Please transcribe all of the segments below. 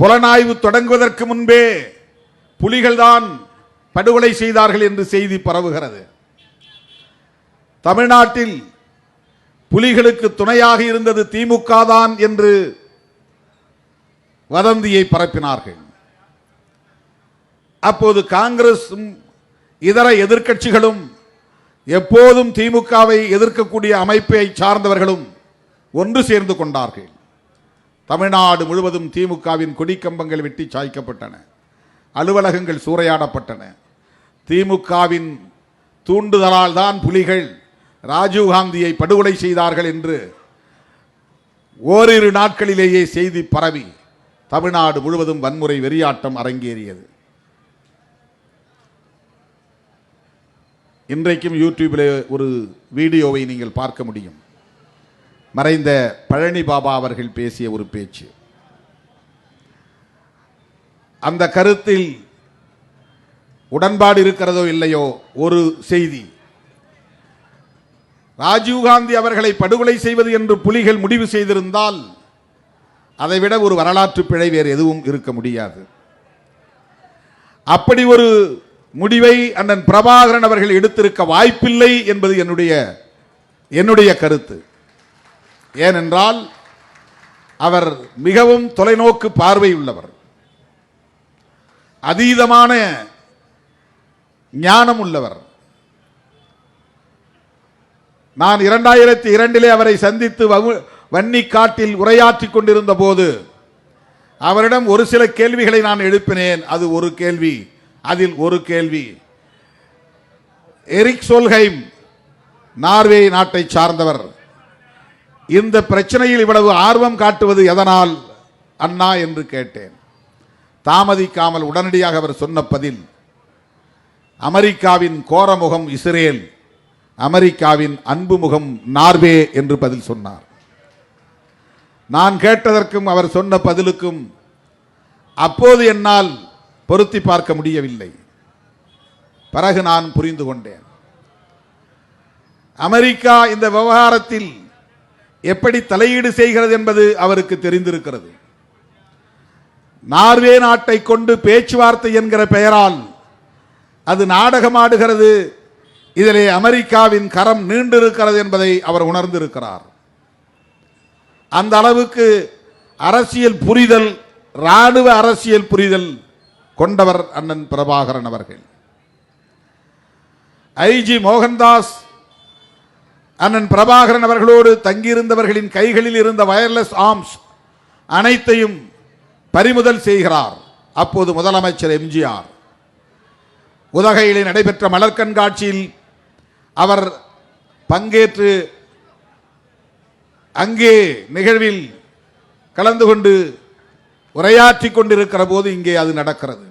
புலனாய்வு தொடங்குவதற்கு முன்பே புலிகள்தான் படுகொலை செய்தார்கள் என்று செய்தி பரவுகிறது. தமிழ்நாட்டில் புலிகளுக்கு துணையாக இருந்தது திமுக தான் என்று வதந்தியை பரப்பினார்கள். அப்போது காங்கிரசும் இதர எதிர்க்கட்சிகளும் எப்போதும் திமுகவை எதிர்க்கக்கூடிய அமைப்பை சார்ந்தவர்களும் ஒன்று சேர்ந்து கொண்டார்கள். தமிழ்நாடு முழுவதும் திமுகவின் கொடிக்கம்பங்கள் வெட்டி சாய்க்கப்பட்டன. அலுவலகங்கள் சூறையாடப்பட்டன. திமுகவின் தூண்டுதலால் தான் புலிகள் ராஜீவ்காந்தியை படுகொலை செய்தார்கள் என்று ஓரிரு நாட்களிலேயே செய்தி பரவி தமிழ்நாடு முழுவதும் வன்முறை வெறியாட்டம் அரங்கேறியது. இன்றைக்கும் யூடியூபில் ஒரு வீடியோவை நீங்கள் பார்க்க முடியும். மறைந்த பழனி பாபா அவர்கள் பேசிய ஒரு பேச்சு. அந்த கருத்தில் உடன்பாடு இருக்கிறதோ இல்லையோ ஒரு செய்தி. ராஜீவ்காந்தி அவர்களை படுகொலை செய்வது என்று புலிகள் முடிவு செய்திருந்தால் அதைவிட ஒரு வரலாற்று பிழை வேறு எதுவும் இருக்க முடியாது. அப்படி ஒரு முடிவை அண்ணன் பிரபாகரன் அவர்கள் எடுத்திருக்க வாய்ப்பில்லை என்பது என்னுடைய என்னுடைய கருத்து. ஏனென்றால் அவர் மிகவும் தொலைநோக்கு பார்வை உள்ளவர் அதீதமான ஞானம் உள்ளவர் நான் இரண்டாயிரத்தி இரண்டிலே அவரை சந்தித்து வன்னி காட்டில் உரையாற்றிக் கொண்டிருந்த போது அவரிடம் ஒரு சில கேள்விகளை நான் எழுப்பினேன். அது ஒரு கேள்வி அதில் ஒரு கேள்வி. எரிக் சோல்ஹைம் நார்வே நாட்டை சார்ந்தவர். இந்த பிரச்சனையில் இவ்வளவு ஆர்வம் காட்டுவது எதனால்? அண்ணா என்று கேட்டேன். தாமதிக்காமல் உடனடியாக அவர் சொன்ன பதில் அமெரிக்காவின் கோரமுகம் இஸ்ரேல் அமெரிக்காவின் அன்பு முகம் நார்வே என்று பதில் சொன்னார். நான் கேட்டதற்கும் அவர் சொன்ன பதிலுக்கும் அப்போது என்னால் பொருத்தி பார்க்க முடியவில்லை. பிறகு நான் புரிந்து கொண்டேன். அமெரிக்கா இந்த விவகாரத்தில் எப்படி தலையீடு செய்கிறது என்பது அவருக்கு தெரிந்திருக்கிறது. நார்வே நாட்டை கொண்டு பேச்சுவார்த்தை என்கிற பெயரால் அது நாடகமாடுகிறது. இதிலே அமெரிக்காவின் கரம் நீண்டிருக்கிறது என்பதை அவர் உணர்ந்திருக்கிறார். அந்த அளவுக்கு அரசியல் புரிதல் ராணுவ அரசியல் புரிதல் கொண்டவர் அண்ணன் பிரபாகரன் அவர்கள். ஐஜி மோகன்தாஸ் அண்ணன் பிரபாகரன் அவர்களோடு தங்கியிருந்தவர்களின் கைகளில் இருந்த வயர்லெஸ் ஆர்ம்ஸ் அனைத்தையும் பறிமுதல் செய்கிறார். அப்போது முதலமைச்சர் எம்ஜிஆர். உதகையிலே நடைபெற்ற மலர் கண்காட்சியில் அவர் பங்கேற்று அங்கே நிகழ்வில் கலந்து கொண்டு உரையாற்றி கொண்டிருக்கிற போது இங்கே அது நடக்கிறது.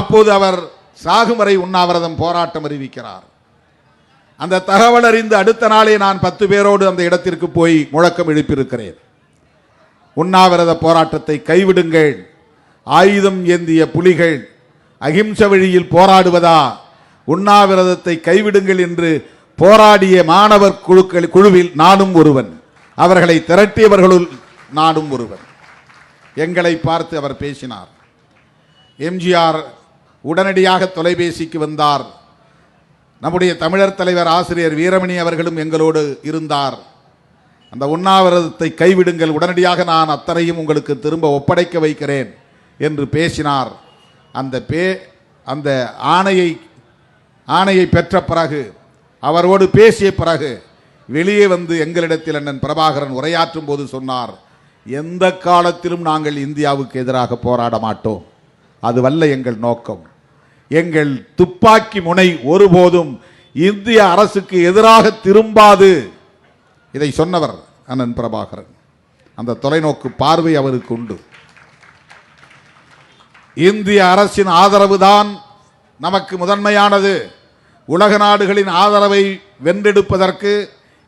அப்போது அவர் சாகும் வரை உண்ணாவிரதம் போராட்டம் அறிவிக்கிறார். அந்த தகவல் அறிந்து அடுத்த நாளே நான் பத்து பேரோடு அந்த இடத்திற்கு போய் முழக்கம் எழுப்பியிருக்கிறேன். உண்ணாவிரத போராட்டத்தை கைவிடுங்கள். ஆயுதம் ஏந்திய புலிகள் அகிம்சை வழியில் போராடுவதா? உண்ணாவிரதத்தை கைவிடுங்கள் என்று போராடிய மாணவர் குழுக்கள் குழுவில் நானும் ஒருவன். அவர்களை திரட்டியவர்களுள் நானும் ஒருவன். எங்களை பார்த்து அவர் பேசினார். எம்ஜிஆர் உடனடியாக தொலைபேசிக்கு வந்தார். நம்முடைய தமிழர் தலைவர் ஆசிரியர் வீரமணி அவர்களும் எங்களோடு இருந்தார். அந்த உண்ணாவிரதத்தை கைவிடுங்கள். உடனடியாக நான் அத்தனையும் உங்களுக்கு திரும்ப ஒப்படைக்க வைக்கிறேன் என்று பேசினார். அந்த பே அந்த ஆணையை ஆணையை பெற்ற பிறகு அவரோடு பேசிய பிறகு வெளியே வந்து எங்களிடத்தில் அண்ணன் பிரபாகரன் உரையாற்றும் போது சொன்னார் எந்த காலத்திலும் நாங்கள் இந்தியாவுக்கு எதிராக போராட மாட்டோம். அதுவல்ல எங்கள் நோக்கம். எங்கள் துப்பாக்கி முனை ஒருபோதும் இந்திய அரசுக்கு எதிராக திரும்பாது. இதை சொன்னவர் அண்ணன் பிரபாகரன். அந்த தொலைநோக்கு பார்வை அவருக்கு உண்டு. இந்திய அரசின் ஆதரவு தான் நமக்கு முதன்மையானது. உலக நாடுகளின் ஆதரவை வென்றெடுப்பதற்கு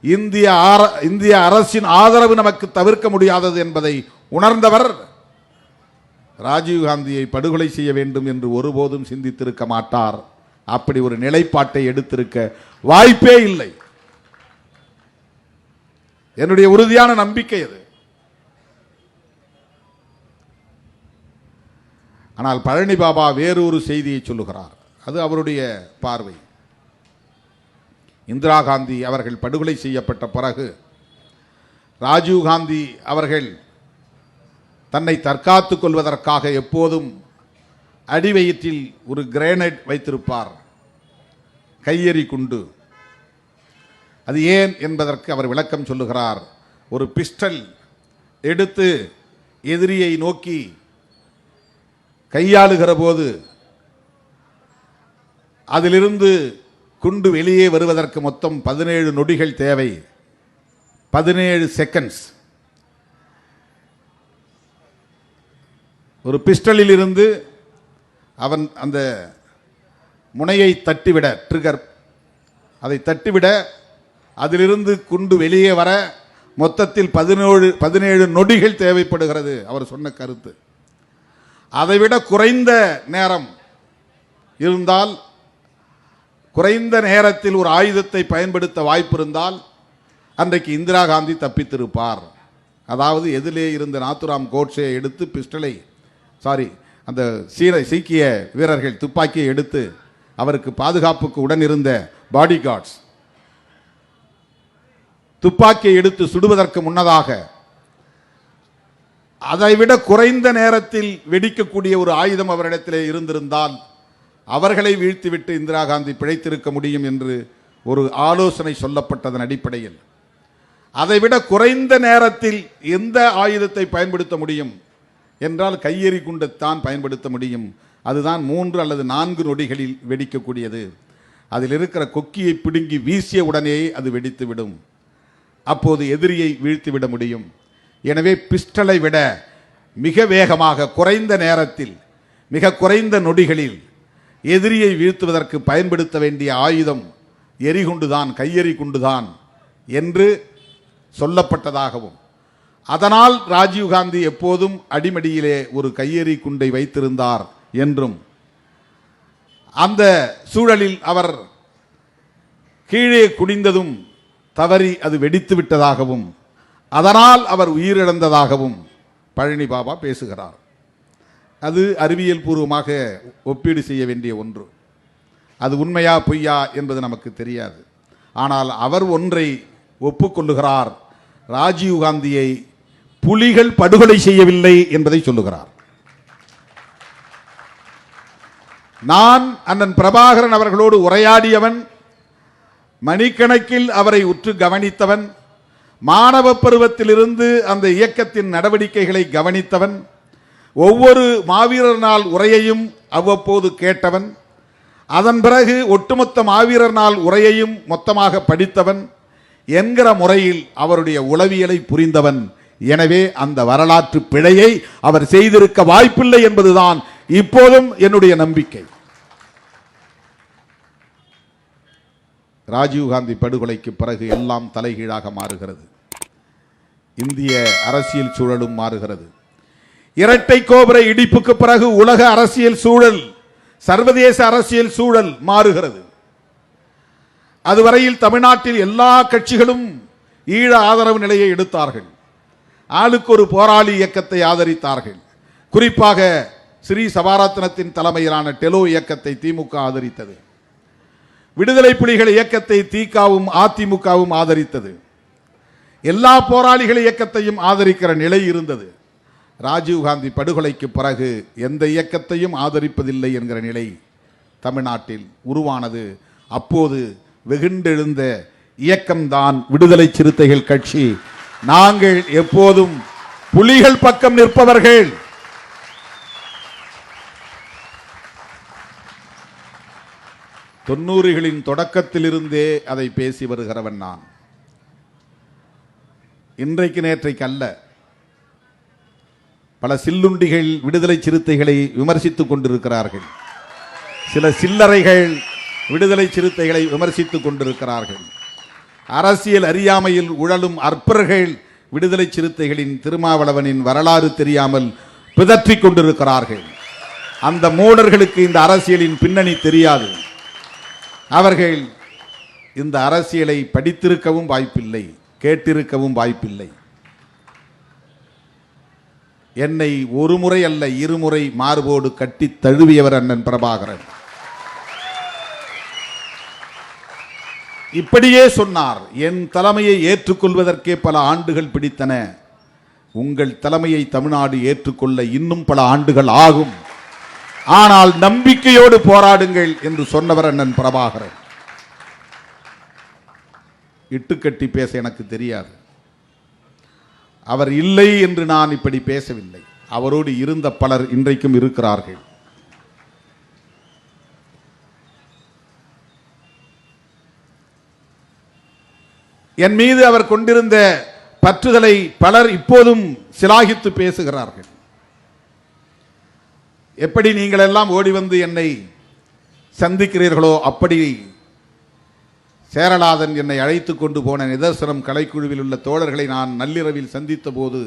இந்திய ஆர இந்திய அரசின் ஆதரவு நமக்கு தவிர்க்க முடியாதது என்பதை உணர்ந்தவர் ராஜீவ்காந்தியை படுகொலை செய்ய வேண்டும் என்று ஒருபோதும் சிந்தித்திருக்க மாட்டார். அப்படி ஒரு நிலைப்பாட்டை எடுத்திருக்க வாய்ப்பே இல்லை. என்னுடைய உறுதியான நம்பிக்கை அது. ஆனால் பழனி பாபா வேறொரு செய்தியை சொல்லுகிறார். அது அவருடைய பார்வை. இந்திரா காந்தி அவர்கள் படுகொலை செய்யப்பட்ட பிறகு ராஜீவ் காந்தி அவர்கள் தன்னை தற்காத்து கொள்வதற்காக எப்போதும் அடிவயிற்றில் ஒரு கிரேனைட் வைத்திருப்பார். கையெறி குண்டு. அது ஏன் என்பதற்கு அவர் விளக்கம் சொல்லுகிறார். ஒரு பிஸ்டல் எடுத்து எதிரியை நோக்கி கையாளுகிற போது அதிலிருந்து குண்டு வெளியே வருவதற்கு மொத்தம் பதினேழு நொடிகள் தேவை. பதினேழு செகண்ட்ஸ் ஒரு பிஸ்டலில் இருந்து அவன் அந்த முனையை தட்டிவிட ட்ரிகர் அதை தட்டிவிட அதிலிருந்து குண்டு வெளியே வர மொத்தத்தில் பதினேழு பதினேழு நொடிகள் தேவைப்படுகிறது அவர் சொன்ன கருத்து. அதைவிட குறைந்த நேரம் இருந்தால் குறைந்த நேரத்தில் ஒரு ஆயுதத்தை பயன்படுத்த வாய்ப்பு இருந்தால் அன்றைக்கு இந்திரா காந்தி தப்பித்திருப்பார். அதாவது எதிலே இருந்த நாத்துராம் கோட்ஸே எடுத்து பிஸ்டலை சாரி அந்த சீரை சீக்கிய வீரர்கள் துப்பாக்கியை எடுத்து அவருக்கு பாதுகாப்புக்கு உடன் இருந்த பாடி கார்ட்ஸ் துப்பாக்கியை எடுத்து சுடுவதற்கு முன்னதாக அதைவிட குறைந்த நேரத்தில் வெடிக்கக்கூடிய ஒரு ஆயுதம் அவரிடத்திலே இருந்திருந்தால் அவர்களை வீழ்த்திவிட்டு இந்திரா காந்தி பிழைத்திருக்க முடியும் என்று ஒரு ஆலோசனை சொல்லப்பட்டதன் அடிப்படையில். அதைவிட குறைந்த நேரத்தில் எந்த ஆயுதத்தை பயன்படுத்த முடியும்? என்றால் கையெறி குண்டைத்தான் பயன்படுத்த முடியும். அதுதான் மூன்று அல்லது நான்கு நொடிகளில் வெடிக்கக்கூடியது. அதில் இருக்கிற கொக்கியை பிடுங்கி வீசிய உடனேயே அது வெடித்துவிடும். அப்போது எதிரியை வீழ்த்திவிட முடியும். எனவே பிஸ்டலை விட மிக வேகமாக குறைந்த நேரத்தில் மிக குறைந்த நொடிகளில் எதிரியை வீழ்த்துவதற்கு பயன்படுத்த வேண்டிய ஆயுதம் எரிகுண்டுதான் கையெறி குண்டுதான் என்று சொல்லப்பட்டதாகவும் அதனால் ராஜீவ்காந்தி எப்போதும் அடிமடியிலே ஒரு கையெறி குண்டை வைத்திருந்தார் என்றும் அந்த சூழலில் அவர் கீழே குனிந்ததும் தவறி அது வெடித்து விட்டதாகவும் அதனால் அவர் உயிரிழந்ததாகவும் பழனி பாபா பேசுகிறார். அது அறிவியல் பூர்வமாக ஒப்பீடு செய்ய வேண்டிய ஒன்று. அது உண்மையா பொய்யா என்பது நமக்கு தெரியாது. ஆனால் அவர் ஒன்றை ஒப்புக்கொள்ளுகிறார். ராஜீவ் காந்தியை புலிகள் படுகொலை செய்யவில்லை என்பதை சொல்லுகிறார். நான் அண்ணன் பிரபாகரன் அவர்களோடு உரையாடியவன் மணிக்கணக்கில் அவரை உற்று கவனித்தவன் மாணவ பருவத்திலிருந்து அந்த இயக்கத்தின் நடவடிக்கைகளை கவனித்தவன் ஒவ்வொரு மாவீரர் நாள் உரையையும் அவ்வப்போது கேட்டவன் அதன் பிறகு ஒட்டுமொத்த மாவீரர் நாள் உரையையும் மொத்தமாக படித்தவன் என்கிற முறையில் அவருடைய உளவியலை புரிந்தவன் எனவே அந்த வரலாற்று பிழையை அவர் செய்திருக்க வாய்ப்பில்லை என்பதுதான் இப்போதும் என்னுடைய நம்பிக்கை. ராஜீவ்காந்தி படுகொலைக்கு பிறகு எல்லாம் தலைகீழாக மாறுகிறது. இந்திய அரசியல் சூழலும் மாறுகிறது. இரட்டை கோபுர இடிப்புக்கு பிறகு உலக அரசியல் சூழல் சர்வதேச அரசியல் சூழல் மாறுகிறது. அதுவரையில் தமிழ்நாட்டில் எல்லா கட்சிகளும் ஈழ ஆதரவு நிலையை எடுத்தார்கள். ஆளுக்கு ஒரு போராளி இயக்கத்தை ஆதரித்தார்கள். குறிப்பாக ஸ்ரீ சபாரத்னத்தின் தலைமையிலான டெலோ இயக்கத்தை திமுக ஆதரித்தது. விடுதலை புலிகள் இயக்கத்தை திகாவும் அதிமுகவும் ஆதரித்தது. எல்லா போராளிகள் இயக்கத்தையும் ஆதரிக்கிற நிலை இருந்தது. ராஜீவ்காந்தி படுகொலைக்கு பிறகு எந்த இயக்கத்தையும் ஆதரிப்பதில்லை என்கிற நிலை தமிழ்நாட்டில் உருவானது. அப்போது வெகுண்டெழுந்த இயக்கம்தான் விடுதலை சிறுத்தைகள் கட்சி நாங்கள் எப்போதும் புலிகள் பக்கம் நிற்பவர்கள். தொண்ணூறுகளின் தொடக்கத்திலிருந்தே அதை பேசி வருகிறவன் நான். இன்றைக்கு நேற்றைக்கு அல்ல. பல சில்லுண்டிகள் விடுதலை சிறுத்தைகளை விமர்சித்துக் கொண்டிருக்கிறார்கள். சில சில்லறைகள் விடுதலை சிறுத்தைகளை விமர்சித்துக் கொண்டிருக்கிறார்கள். அரசியல் அறியாமையில் உழலும் அற்பர்கள் விடுதலை சிறுத்தைகளின் திருமாவளவனின் வரலாறு தெரியாமல் பிதற்றிக் கொண்டிருக்கிறார்கள். அந்த மூடர்களுக்கு இந்த அரசியலின் பின்னணி தெரியாது. அவர்கள் இந்த அரசியலை படித்திருக்கவும் வாய்ப்பில்லை கேட்டிருக்கவும் வாய்ப்பில்லை. என்னை ஒரு முறை அல்ல இருமுறை மார்போடு கட்டி தழுவியவர் அண்ணன் பிரபாகரன். இப்படியே சொன்னார் என் தலைமையை ஏற்றுக்கொள்வதற்கே பல ஆண்டுகள் பிடித்தன. உங்கள் தலைமையை தமிழ்நாடு ஏற்றுக்கொள்ள இன்னும் பல ஆண்டுகள் ஆகும். ஆனால் நம்பிக்கையோடு போராடுங்கள் என்று சொன்னவர் அண்ணன் பிரபாகரன். இட்டுக்கட்டி பேச எனக்கு தெரியாது. அவர் இல்லை என்று நான் இப்படி பேசவில்லை. அவரோடு இருந்த பலர் இன்றைக்கும் இருக்கிறார்கள். என் மீது அவர் கொண்டிருந்த பற்றுதலை பலர் இப்போதும் சிலாகித்து பேசுகிறார்கள். எப்படி நீங்கள் எல்லாம் ஓடி வந்து என்னை சந்திக்கிறீர்களோ அப்படி சேரலாதன் என்னை அழைத்து கொண்டு போன நிதர்சனம் கலைக்குழுவில் உள்ள தோழர்களை நான் நள்ளிரவில் சந்தித்த போது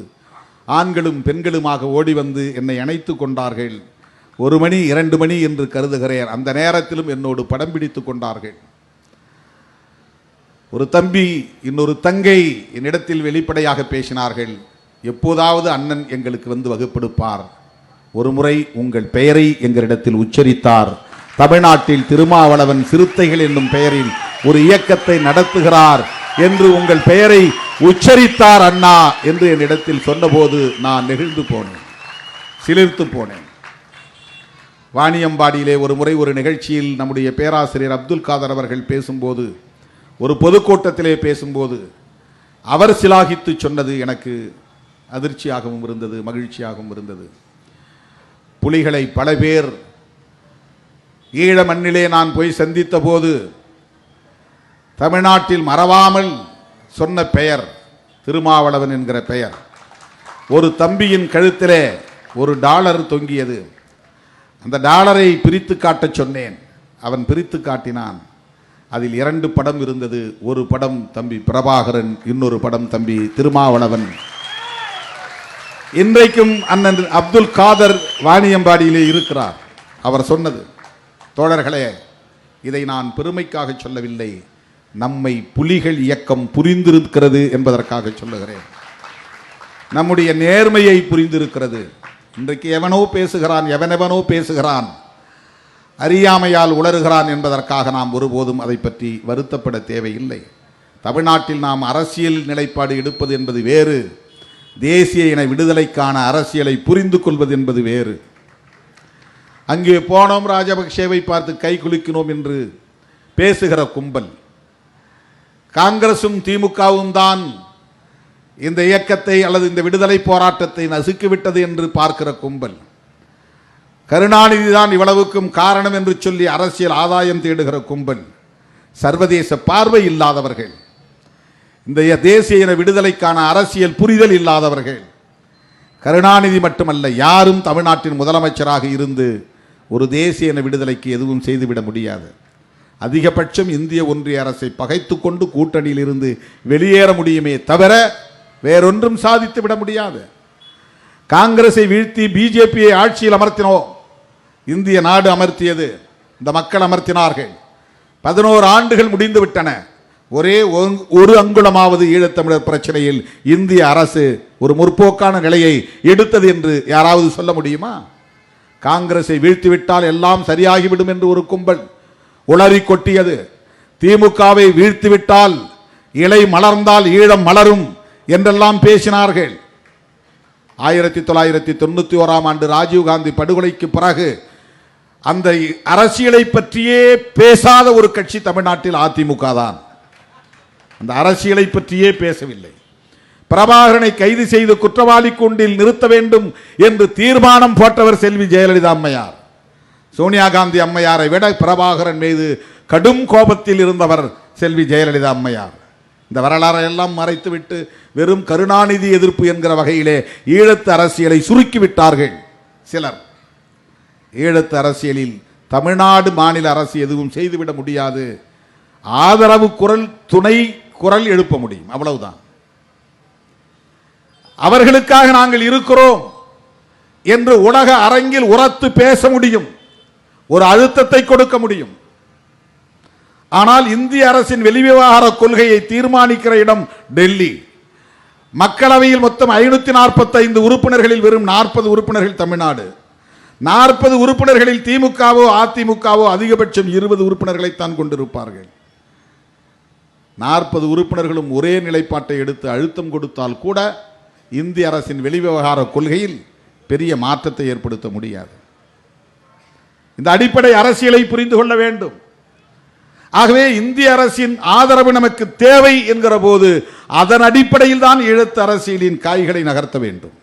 ஆண்களும் பெண்களுமாக ஓடி வந்து என்னை அணைத்து கொண்டார்கள். ஒரு மணி இரண்டு மணி என்று கருதுகிறேன். அந்த நேரத்திலும் என்னோடு படம் பிடித்து கொண்டார்கள். ஒரு தம்பி இன்னொரு தங்கை என்னிடத்தில் வெளிப்படையாக பேசினார்கள். எப்போதாவது அண்ணன் எங்களுக்கு வந்து வகுப்பெடுப்பார். ஒரு முறை உங்கள் பெயரை எங்களிடத்தில் உச்சரித்தார். தமிழ்நாட்டில் திருமாவளவன் சிறுத்தைகள் என்னும் பெயரில் ஒரு இயக்கத்தை நடத்துகிறார் என்று உங்கள் பெயரை உச்சரித்தார் அண்ணா என்று என்னிடத்தில் சொன்னபோது நான் நெகிழ்ந்து போனேன். சிலிர்த்து போனேன். வாணியம்பாடியிலே ஒரு முறை ஒரு நிகழ்ச்சியில் நம்முடைய பேராசிரியர் அப்துல் காதர் அவர்கள் பேசும்போது ஒரு பொதுக்கூட்டத்திலே பேசும்போது அவர் சிலாகித்து சொன்னது எனக்கு அதிர்ச்சியாகவும் இருந்தது மகிழ்ச்சியாகவும் இருந்தது. புலிகளை பல பேர் ஈழ மண்ணிலே நான் போய் சந்தித்த போது தமிழ்நாட்டில் மறவாமல் சொன்ன பெயர் திருமாவளவன் என்கிற பெயர். ஒரு தம்பியின் கழுத்திலே ஒரு டாலர் தொங்கியது. அந்த டாலரை பிரித்து காட்டச் சொன்னேன். அவன் பிரித்து காட்டினான். அதில் இரண்டு படம் இருந்தது. ஒரு படம் தம்பி பிரபாகரன் இன்னொரு படம் தம்பி திருமாவளவன். இன்றைக்கும் அண்ணன் அப்துல் காதர் வாணியம்பாடியிலே இருக்கிறார். அவர் சொன்னது தோழர்களே இதை நான் பெருமைக்காக சொல்லவில்லை. நம்மை புலிகள் இயக்கம் புரிந்திருக்கிறது என்பதற்காக சொல்லுகிறேன். நம்முடைய நேர்மையை புரிந்திருக்கிறது. இன்றைக்கு எவனோ பேசுகிறான் எவனெவனோ பேசுகிறான். அறியாமையால் உளறுகிறான் என்பதற்காக நாம் ஒருபோதும் அதை பற்றி வருத்தப்பட தேவையில்லை. தமிழ்நாட்டில் நாம் அரசியல் நிலைப்பாடு எடுப்பது என்பது வேறு. தேசிய இன விடுதலைக்கான அரசியலை புரிந்து கொள்வது என்பது வேறு. அங்கே போனோம் ராஜபக்சேவை பார்த்து கை குலுக்கினோம் என்று பேசுகிற கும்பல். காங்கிரசும் திமுகவும் தான் இந்த இயக்கத்தை அல்லது இந்த விடுதலை போராட்டத்தை நசுக்கிவிட்டது என்று பார்க்கிற கும்பல். கருணாநிதி தான் இவ்வளவுக்கும் காரணம் என்று சொல்லி அரசியல் ஆதாயம் தேடுகிற கும்பல். சர்வதேச பார்வை இல்லாதவர்கள். இந்த தேசிய இன விடுதலைக்கான அரசியல் புரிதல் இல்லாதவர்கள். கருணாநிதி மட்டுமல்ல யாரும் தமிழ்நாட்டின் முதலமைச்சராக இருந்து ஒரு தேசிய இன விடுதலைக்கு எதுவும் செய்துவிட முடியாது. அதிகபட்சம் இந்திய ஒன்றிய அரசை பகைத்து கொண்டு கூட்டணியில் இருந்து வெளியேற முடியுமே தவிர வேறொன்றும் சாதித்து விட முடியாது. காங்கிரஸை வீழ்த்தி பிஜேபியை ஆட்சியில் அமர்த்தினோம் இந்திய நாடு அமர்த்தியது. இந்த மக்கள் அமர்த்தினார்கள். பதினோரு ஆண்டுகள் முடிந்து விட்டன ஒரே ஒங்- ஒரு அங்குலமாவது ஈழத்தமிழர் பிரச்சனையில் இந்திய அரசு ஒரு முற்போக்கான நிலையை எடுத்தது என்று யாராவது சொல்ல முடியுமா? காங்கிரஸை வீழ்த்திவிட்டால் எல்லாம் சரியாகிவிடும் என்று ஒரு கும்பல் உளறி கொட்டியது. திமுகவை வீழ்த்திவிட்டால் இலை மலர்ந்தால் ஈழம் மலரும் என்றெல்லாம் பேசினார்கள். ஆயிரத்தி தொள்ளாயிரத்தி தொண்ணூத்தி ஓராம் ஆண்டு ராஜீவ்காந்தி படுகொலைக்கு பிறகு அந்த அரசியலை பற்றியே பேசாத ஒரு கட்சி தமிழ்நாட்டில் அதிமுக தான். அந்த அரசியலை பற்றியே பேசவில்லை. பிரபாகரனை கைது செய்து குற்றவாளி கூண்டில் நிறுத்த வேண்டும் என்று தீர்மானம் போட்டவர் செல்வி ஜெயலலிதா அம்மையார். சோனியா காந்தி அம்மையாரை விட பிரபாகரன் மீது கடும் கோபத்தில் இருந்தவர் செல்வி ஜெயலலிதா அம்மையார். இந்த வரலாறை எல்லாம் மறைத்துவிட்டு வெறும் கருணாநிதி எதிர்ப்பு என்கிற வகையிலே ஈழத்து அரசியலை சுருக்கிவிட்டார்கள் சிலர். ஈழத்து அரசியலில் தமிழ்நாடு மாநில அரசு எதுவும் செய்துவிட முடியாது. ஆதரவு குரல் துணை குரல் எழுப்ப முடியும். அவ்வளவுதான். அவர்களுக்காக நாங்கள் இருக்கிறோம் என்று உலக அரங்கில் உரத்து பேச முடியும். ஒரு அழுத்தத்தை கொடுக்க முடியும். ஆனால் இந்திய அரசின் வெளிவிவகார கொள்கையை தீர்மானிக்கிற இடம் டெல்லி. மக்களவையில் மொத்தம் ஐநூத்தி நாற்பத்தைந்து உறுப்பினர்களில் வெறும் நாற்பது உறுப்பினர்கள் தமிழ்நாடு. நாற்பது உறுப்பினர்களில் திமுகவோ அதிமுகவோ அதிகபட்சம் இருபது உறுப்பினர்களைத்தான் கொண்டிருப்பார்கள். நாற்பது உறுப்பினர்களும் ஒரே நிலைப்பாட்டை எடுத்து அழுத்தம் கொடுத்தால் கூட இந்திய அரசின் வெளிவிவகார கொள்கையில் பெரிய மாற்றத்தை ஏற்படுத்த முடியாது. இந்த அடிப்படை அரசியலை புரிந்து கொள்ள வேண்டும். ஆகவே இந்திய அரசின் ஆதரவு நமக்கு தேவை என்கிற போது அதன் அடிப்படையில் தான் ஈழத்து அரசியலின் காய்களை நகர்த்த வேண்டும்.